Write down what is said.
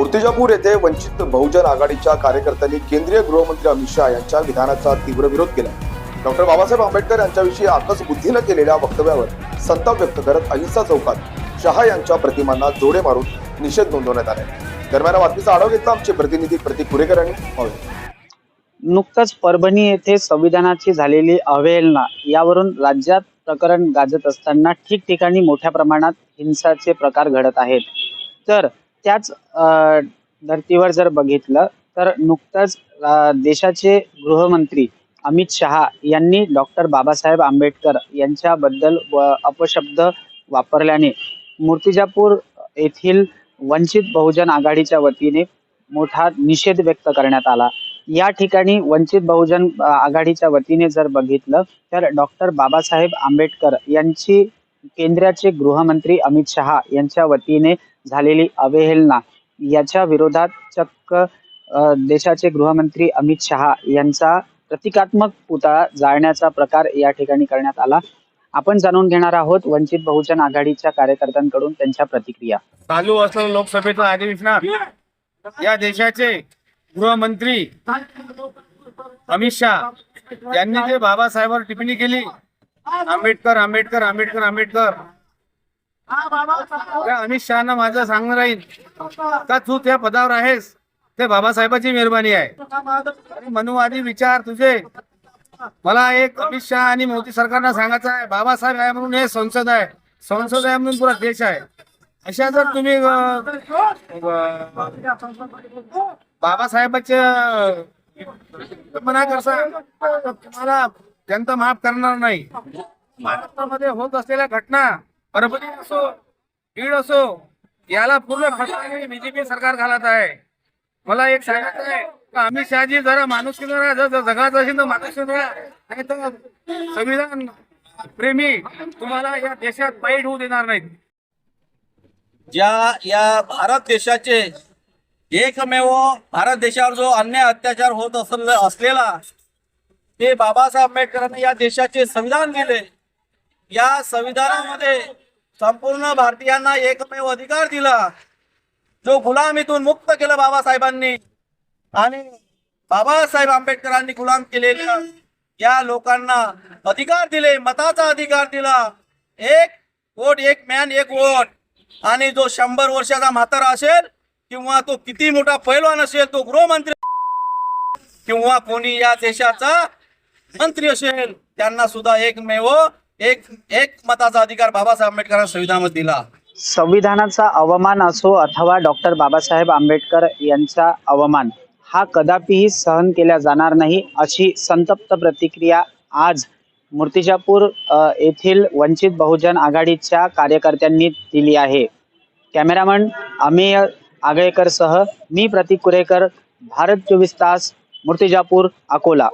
मूर्तिजापूर येथे वंचित बहुजन आघाडीच्या कार्यकर्त्यांनी केंद्रीय गृहमंत्री अमित शहा यांच्या विधानाचा तीव्र विरोध केला. डॉक्टर बाबासाहेब आंबेडकर यांच्याविषयी आकस बुद्धीनं केलेल्या वक्तव्यावर संताप व्यक्त करत अहिंसा चौकात शहा यांच्या प्रतिमांना जोडे मारून निषेध नोंदवण्यात आला दरम्यान बातमीचा आढावा घेतला आमचे प्रतिनिधी प्रतीक कुरेकर यांनी नुकतंच परभणी येथे संविधानाची झालेली अवहेलना यावरून राज्यात प्रकरण गाजत असताना ठिकठिकाणी मोठ्या प्रमाणात हिंसाचे प्रकार घडत आहेत. तर त्याच धर्तीवर जर बघितलं तर नुकतंच देशाचे गृहमंत्री अमित शहा यांनी डॉक्टर बाबासाहेब आंबेडकर यांच्याबद्दल व अपशब्द वापरल्याने मूर्तिजापूर येथील वंचित बहुजन आघाडीच्या वतीने मोठा निषेध व्यक्त करण्यात आला. या ठिकाणी वंचित बहुजन आघाडीच्या वतीने जर बघितलं तर डॉक्टर बाबासाहेब आंबेडकर यांची केंद्राचे गृहमंत्री अमित शहा यांच्या वतीने झालेली अवहेलना. याच्या विरोधात चक्क देशाचे गृहमंत्री अमित शहा यांचा प्रतिकात्मक पुतळा जाळण्याचा प्रकार या ठिकाणी करण्यात आला. आपण जाणून घेणार आहोत वंचित बहुजन आघाडीच्या कार्यकर्त्यांकडून त्यांच्या प्रतिक्रिया. चालू असलेलं लोकसभेचं अधिवेशनात या देशाचे गृहमंत्री अमित शहा यांनी जे बाबासाहेबांवर टिप्पणी केली आंबेडकर आंबेडकर आंबेडकर आंबेडकर त्या अमित शहाना माझं सांगणं राहील. का तू त्या पदावर आहेस? ते बाबासाहेबाची मेहरबानी आहे. मनुवादी विचार तुझे. मला एक अमित शहा आणि मोदी सरकारनं सांगायचं आहे बाबासाहेब आहे म्हणून हे संसद आहे. संसद आहे म्हणून पुरा देश आहे. अशा जर तुम्ही बाबासाहेबाच्या मना करसाल तर तुम्हाला जनता माफ करणार नाही. महाराष्ट्रामध्ये होत असलेल्या घटना परभणी असो बीड असो याला पूर्ण खटला बीजेपी सरकार घालत आहे. मला एक सांगायचं आहे अमित शहाजी जरा माणूस जर जगात असेल तर माणूस नाही तर संविधान प्रेमी तुम्हाला या देशात वाईट होऊ देणार नाहीत. ज्या या भारत देशाचे एकमेव भारत देशावर जो अन्याय अत्याचार होत असलेला ते बाबासाहेब आंबेडकरांनी या देशाचे संविधान दिले. या संविधानामध्ये संपूर्ण भारतीयांना एकमेव अधिकार दिला. जो गुलामीतून मुक्त केलं बाबासाहेबांनी आणि बाबासाहेब आंबेडकरांनी गुलाम केलेल्या या लोकांना अधिकार दिले मताचा अधिकार दिला. एक वोट एक मॅन एक वोट. आणि जो शंभर वर्षाचा म्हातारा असेल किंवा तो किती मोठा पैलवान असेल तो गृहमंत्री किंवा कोणी या देशाचा मंत्री असेल त्यांना सुद्धा एकमेव एक एक मताचा अधिकार बाबासाहेब आंबेडकरांना संविधानात दिला. संविधानाचा अवमान असो अथवा डॉक्टर बाबासाहेब आंबेडकर यांचा अवमान हा कदापिही सहन केला जाणार नाही अशी संतप्त प्रतिक्रिया आज मूर्तिजापूर अ, येथील वंचित बहुजन आघाडीच्या कार्यकर्त्यांनी दिली आहे. कॅमेरामन अमेय आगळेकरसह मी प्रतीक कुरेकर भारत चोवीस तास मूर्तिजापूर अकोला.